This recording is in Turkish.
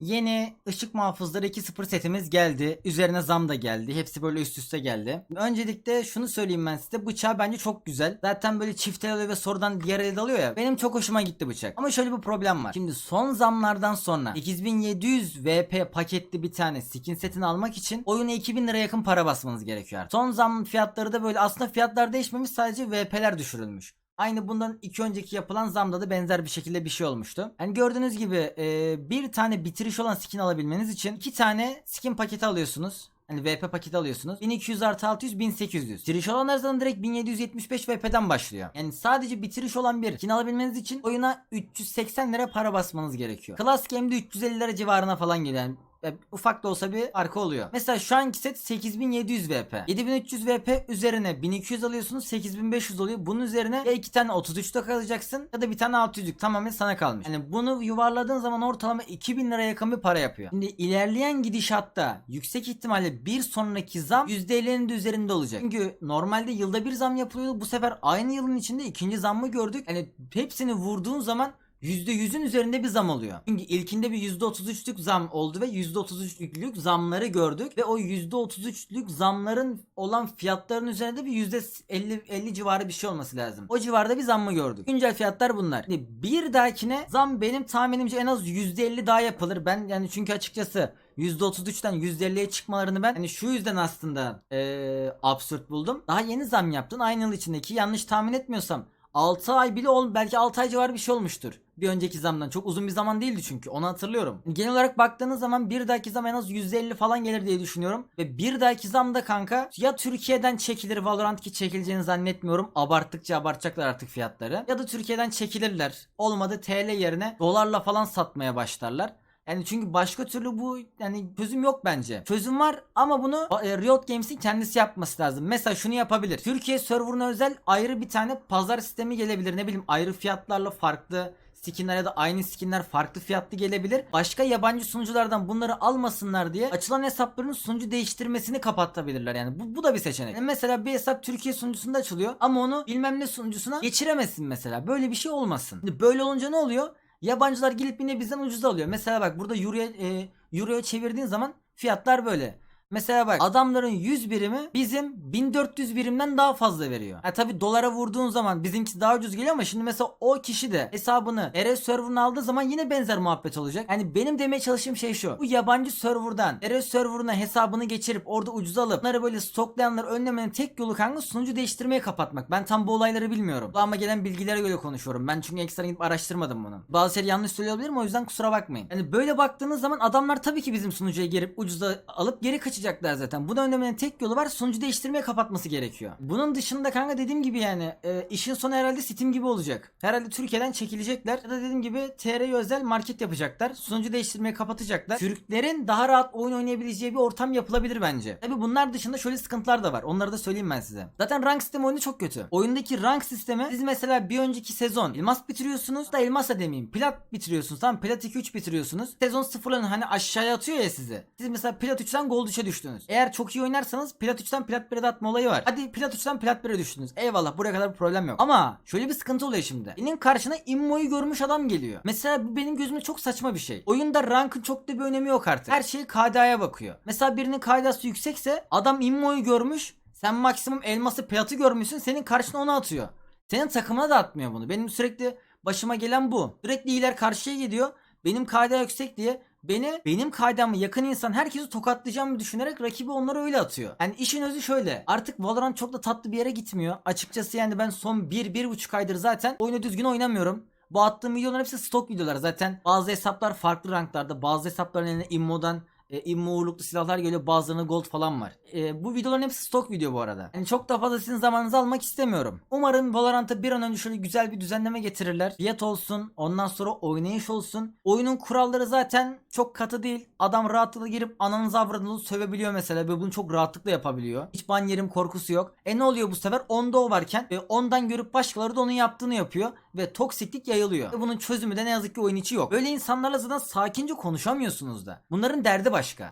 Yeni ışık muhafızları 2.0 setimiz geldi. Üzerine zam da geldi. Hepsi böyle üst üste geldi. Öncelikle şunu söyleyeyim ben size. Bıçağı bence çok güzel. Zaten böyle çift el alıyor ve sonradan diğer elde alıyor ya. Benim çok hoşuma gitti bıçak. Ama şöyle bir problem var. Şimdi son zamlardan sonra 8700 VP paketli bir tane skin setini almak için oyuna 2000 lira yakın para basmanız gerekiyor. Son zam fiyatları da böyle aslında fiyatlar değişmemiş sadece VP'ler düşürülmüş. Aynı bundan iki önceki yapılan zamda da benzer bir şekilde bir şey olmuştu. Yani gördüğünüz gibi e, bir tane bitiriş olan skin alabilmeniz için iki tane skin paketi alıyorsunuz. Hani VP paketi alıyorsunuz. 1200 artı 600 1800. Bitiriş olanlar zaten direkt 1775 VP'den başlıyor. Yani sadece bitiriş olan bir skin alabilmeniz için oyuna 380 lira para basmanız gerekiyor. Class Game'de 350 lira civarına falan geliyor. E, ufak da olsa bir arka oluyor. Mesela şu anki set 8700 VP. 7300 VP üzerine 1200 alıyorsunuz 8500 oluyor. Bunun üzerine ya iki tane 33'te kalacaksın ya da bir tane 600'lük tamamen sana kalmış. Yani bunu yuvarladığın zaman ortalama 2000 lira yakın bir para yapıyor. Şimdi ilerleyen gidişatta yüksek ihtimalle bir sonraki zam %50'nin de üzerinde olacak. Çünkü normalde yılda bir zam yapılıyor. Bu sefer aynı yılın içinde ikinci zammı gördük. Yani hepsini vurduğun zaman %100'ün üzerinde bir zam oluyor. Çünkü ilkinde bir %33'lük zam oldu ve %33'lük zamları gördük ve o %33'lük zamların olan fiyatların üzerinde bir %50 50 civarı bir şey olması lazım. O civarda bir zammı gördük. Güncel fiyatlar bunlar. Şimdi bir dahakine zam benim tahminimce en az %50 daha yapılır. Ben yani çünkü açıkçası %33'ten %50'ye çıkmalarını ben hani şu yüzden aslında eee absürt buldum. Daha yeni zam yaptın aynı yıl içindeki yanlış tahmin etmiyorsam 6 ay bile ol belki 6 ay civarı bir şey olmuştur. Bir önceki zamdan çok uzun bir zaman değildi çünkü onu hatırlıyorum. Genel olarak baktığınız zaman bir dahaki zam en az %50 falan gelir diye düşünüyorum. Ve bir dahaki zam da kanka ya Türkiye'den çekilir Valorant ki çekileceğini zannetmiyorum. Abarttıkça abartacaklar artık fiyatları. Ya da Türkiye'den çekilirler. Olmadı TL yerine dolarla falan satmaya başlarlar. Yani çünkü başka türlü bu yani çözüm yok bence. Çözüm var ama bunu e, Riot Games'in kendisi yapması lazım. Mesela şunu yapabilir. Türkiye serverına özel ayrı bir tane pazar sistemi gelebilir. Ne bileyim ayrı fiyatlarla farklı skinler ya da aynı skinler farklı fiyatlı gelebilir. Başka yabancı sunuculardan bunları almasınlar diye açılan hesapların sunucu değiştirmesini kapatabilirler yani. Bu, bu da bir seçenek. Yani mesela bir hesap Türkiye sunucusunda açılıyor ama onu bilmem ne sunucusuna geçiremezsin mesela. Böyle bir şey olmasın. Böyle olunca ne oluyor? Yabancılar gelip yine bizden ucuz alıyor. Mesela bak burada Euro'ya e, Euro'ya çevirdiğin zaman fiyatlar böyle. Mesela bak adamların 100 birimi bizim 1400 birimden daha fazla veriyor. Ha tabi dolara vurduğun zaman bizimki daha ucuz geliyor ama şimdi mesela o kişi de hesabını RS server'ına aldığı zaman yine benzer muhabbet olacak. Yani benim demeye çalıştığım şey şu. Bu yabancı server'dan RS server'ına hesabını geçirip orada ucuz alıp bunları böyle stoklayanları önlemenin tek yolu kanka sunucu değiştirmeye kapatmak. Ben tam bu olayları bilmiyorum. Kulağıma gelen bilgilere göre konuşuyorum. Ben çünkü ekstra gidip araştırmadım bunu. Bazı şeyleri yanlış söyleyebilirim o yüzden kusura bakmayın. Yani böyle baktığınız zaman adamlar tabii ki bizim sunucuya girip ucuza alıp geri kaçacaklar zaten. Bunu önlemenin tek yolu var. Sunucu değiştirmeye kapatması gerekiyor. Bunun dışında kanka dediğim gibi yani e, işin sonu herhalde Steam gibi olacak. Herhalde Türkiye'den çekilecekler. Ya da dediğim gibi TR'ye özel market yapacaklar. Sunucu değiştirmeye kapatacaklar. Türklerin daha rahat oyun oynayabileceği bir ortam yapılabilir bence. Tabi bunlar dışında şöyle sıkıntılar da var. Onları da söyleyeyim ben size. Zaten rank sistemi oyunu çok kötü. Oyundaki rank sistemi siz mesela bir önceki sezon elmas bitiriyorsunuz da elmas da demeyeyim. Plat bitiriyorsunuz. Tamam plat 2-3 bitiriyorsunuz. Sezon sıfırlanın hani aşağıya atıyor ya sizi. Siz mesela plat 3'ten gold 3'e düştünüz. Eğer çok iyi oynarsanız plat 3'ten plat 1'e de atma olayı var. Hadi plat 3'ten plat 1'e düştünüz. Eyvallah buraya kadar bir problem yok. Ama şöyle bir sıkıntı oluyor şimdi. Senin karşına immoyu görmüş adam geliyor. Mesela bu benim gözümde çok saçma bir şey. Oyunda rankın çok da bir önemi yok artık. Her şey KDA'ya bakıyor. Mesela birinin KDA'sı yüksekse adam immoyu görmüş. Sen maksimum elması platı görmüşsün. Senin karşına onu atıyor. Senin takımına da atmıyor bunu. Benim sürekli başıma gelen bu. Sürekli iyiler karşıya gidiyor. Benim KDA yüksek diye beni benim kaydamı yakın insan herkesi tokatlayacağımı düşünerek rakibi onları öyle atıyor. Yani işin özü şöyle. Artık Valorant çok da tatlı bir yere gitmiyor. Açıkçası yani ben son 1-1,5 aydır zaten oyunu düzgün oynamıyorum. Bu attığım videoların hepsi stok videolar zaten. Bazı hesaplar farklı ranklarda. Bazı hesapların eline immodan e, uğurluklu silahlar geliyor bazılarında gold falan var. E, bu videoların hepsi stok video bu arada. Yani çok da fazla sizin zamanınızı almak istemiyorum. Umarım Valorant'a bir an önce şöyle güzel bir düzenleme getirirler. Fiyat olsun ondan sonra oynayış olsun. Oyunun kuralları zaten çok katı değil. Adam rahatlıkla girip ananızı avradınızı sövebiliyor mesela ve bunu çok rahatlıkla yapabiliyor. Hiç ban yerim korkusu yok. E ne oluyor bu sefer? Onda o varken e, ondan görüp başkaları da onun yaptığını yapıyor ve toksiklik yayılıyor. Ve bunun çözümü de ne yazık ki oyun içi yok. Böyle insanlarla zaten sakince konuşamıyorsunuz da. Bunların derdi başka.